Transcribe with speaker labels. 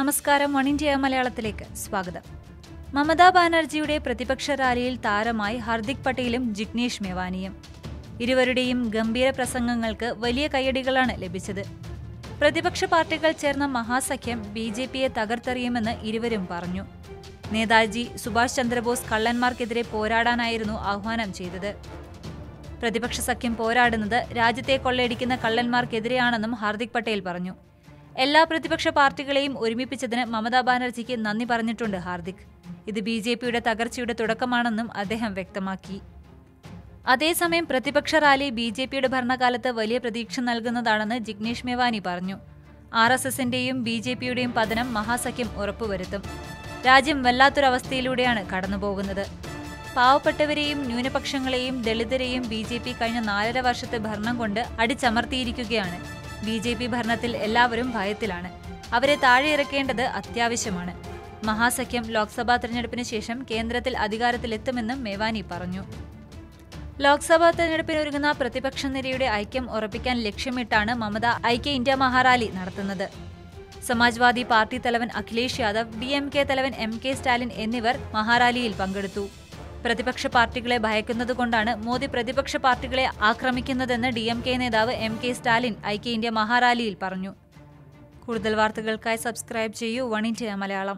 Speaker 1: നമസ്കാരം one India മലയാളത്തിലേക്ക് സ്വാഗതം. മമതാ ബാനർജിയുടെ പ്രതിപക്ഷ റാലിയിൽ താരമായി ഹർദിക് പട്ടേലും ജിഗ്നേഷ് മേവാനിയും. ഇരുവരുടെയും ഗംഭീര പ്രസംഗങ്ങൾക്ക് വലിയ കയ്യടികളാണ് ലഭിച്ചത്. പ്രതിപക്ഷ പാർട്ടികൾ ചേർന്ന മഹാസഖ്യം ബി ജെ പിയെ തകർത്തെറിയുമെന്ന് ഇരുവരും പറഞ്ഞു. നേതാജി സുഭാഷ് ചന്ദ്രബോസ് കള്ളന്മാർക്കെതിരെ പോരാടാനായിരുന്നു ആഹ്വാനം ചെയ്തത്. പ്രതിപക്ഷ സഖ്യം പോരാടുന്നത് രാജ്യത്തെ കൊള്ളയടിക്കുന്ന കള്ളന്മാർക്കെതിരെയാണെന്നും ഹാർദിക് പട്ടേൽ പറഞ്ഞു. എല്ലാ പ്രതിപക്ഷ പാർട്ടികളെയും ഒരുമിപ്പിച്ചതിന് മമതാ ബാനർജിക്ക് നന്ദി പറഞ്ഞിട്ടുണ്ട് ഹാർദിക്. ഇത് ബി ജെ പിയുടെ തകർച്ചയുടെ തുടക്കമാണെന്നും അദ്ദേഹം വ്യക്തമാക്കി. അതേസമയം പ്രതിപക്ഷ റാലി ബി ജെ പിയുടെ ഭരണകാലത്ത് വലിയ പ്രതീക്ഷ നൽകുന്നതാണെന്ന് ജിഗ്നേഷ് മേവാനി പറഞ്ഞു. ആർ എസ് എസിന്റെയും ബി ജെ പിയുടെയും പതനം മഹാസഖ്യം ഉറപ്പുവരുത്തും. രാജ്യം വല്ലാത്തൊരവസ്ഥയിലൂടെയാണ് കടന്നുപോകുന്നത്. പാവപ്പെട്ടവരെയും ന്യൂനപക്ഷങ്ങളെയും ദളിതരെയും ബി ജെ പി കഴിഞ്ഞ നാലര വർഷത്തെ ഭരണം കൊണ്ട് അടിച്ചമർത്തിയിരിക്കുകയാണ്. ബി ജെ പി ഭരണത്തിൽ എല്ലാവരും ഭയത്തിലാണ്. അവരെ താഴെ ഇറക്കേണ്ടത് അത്യാവശ്യമാണ്. മഹാസഖ്യം ലോക്സഭാ തെരഞ്ഞെടുപ്പിന് ശേഷം കേന്ദ്രത്തിൽ അധികാരത്തിലെത്തുമെന്നും മേവാനി പറഞ്ഞു. ലോക്സഭാ തെരഞ്ഞെടുപ്പിന് ഒരുങ്ങുന്ന പ്രതിപക്ഷ നിരയുടെ ഐക്യം ഉറപ്പിക്കാൻ ലക്ഷ്യമിട്ടാണ് മമത ഐക്യ ഇന്ത്യ മഹാറാലി നടത്തുന്നത്. സമാജ്വാദി പാർട്ടി തലവൻ Akhilesh Yadav D M K തലവൻ എം കെ സ്റ്റാലിൻ എന്നിവർ മഹാറാലിയിൽ പങ്കെടുത്തു. പ്രതിപക്ഷ പാർട്ടികളെ ഭയക്കുന്നതുകൊണ്ടാണ് മോദി പ്രതിപക്ഷ പാർട്ടികളെ ആക്രമിക്കുന്നതെന്ന് ഡി എം കെ നേതാവ് എം കെ സ്റ്റാലിൻ ഐക്യ ഇന്ത്യ മഹാറാലിയിൽ പറഞ്ഞു. കൂടുതൽ വാർത്തകൾക്കായി സബ്സ്ക്രൈബ് ചെയ്യൂ വൺ ഇന്ത്യ മലയാളം.